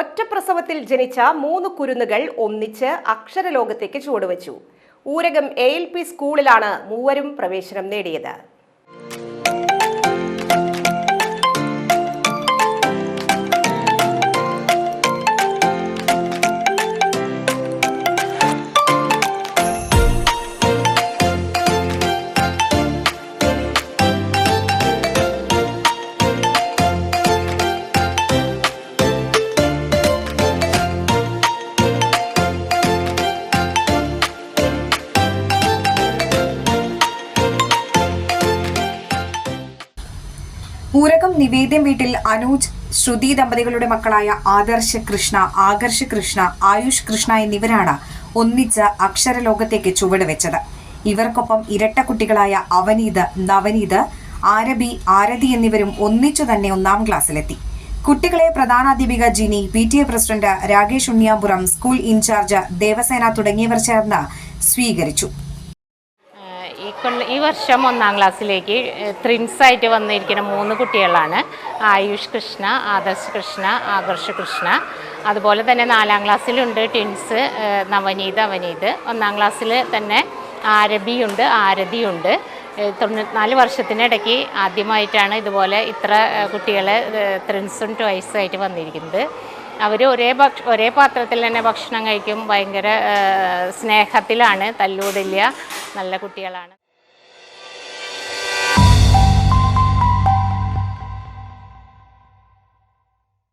ഒറ്റപ്രസവത്തിൽ ജനിച്ച മൂന്ന് കുരുന്നുകൾ ഒന്നിച്ച് അക്ഷരലോകത്തേക്ക് ചുവടുവച്ചു. ഊരകം എ എൽ പി സ്കൂളിലാണ് മൂവരും പ്രവേശനം നേടിയത്. ഊരകം നിവേദ്യം വീട്ടിൽ അനൂജ് ശ്രുതി ദമ്പതികളുടെ മക്കളായ ആദർശ് കൃഷ്ണ ആകർഷ് കൃഷ്ണ ആയുഷ് കൃഷ്ണ എന്നിവരാണ് ഒന്നിച്ച് അക്ഷരലോകത്തേക്ക് ചുവട് വെച്ചത് ഇവർക്കൊപ്പം ഇരട്ട കുട്ടികളായ അവനീത് നവനീത് ആരബി ആരതി എന്നിവരും ഒന്നിച്ചു തന്നെ ഒന്നാം ക്ലാസ്സിലെത്തി. കുട്ടികളെ പ്രധാനാധ്യാപിക Jini P T A president Rakesh Unniyapuram school in charge Devasena തുടങ്ങിയവർ ചേർന്ന് സ്വീകരിച്ചു. ഈ കൊല്ല ഈ വർഷം ഒന്നാം ക്ലാസ്സിലേക്ക് ത്രിൻസായിട്ട് വന്നിരിക്കുന്ന മൂന്ന് കുട്ടികളാണ്. ആയുഷ് കൃഷ്ണ ആദർശ് കൃഷ്ണ ആകർഷ് കൃഷ്ണ. അതുപോലെ തന്നെ നാലാം ക്ലാസ്സിലുണ്ട് ട്വിൻസ് നവനീത് അവനീത്. ഒന്നാം ക്ലാസ്സിൽ തന്നെ ആരബിയുണ്ട് ആരതിയുണ്ട്. തൊണ്ണൂറ്റിനാല് വർഷത്തിനിടയ്ക്ക് ആദ്യമായിട്ടാണ് ഇതുപോലെ ഇത്ര കുട്ടികളെ ട്വൈസും ആയിട്ട് വന്നിരിക്കുന്നത്. അവർ ഒരേ ഭക്ഷ ഒരേ പാത്രത്തിൽ തന്നെ ഭക്ഷണം കഴിക്കും. ഭയങ്കര സ്നേഹത്തിലാണ് തല്ലൂടില്ല. നല്ല കുട്ടികളാണ്.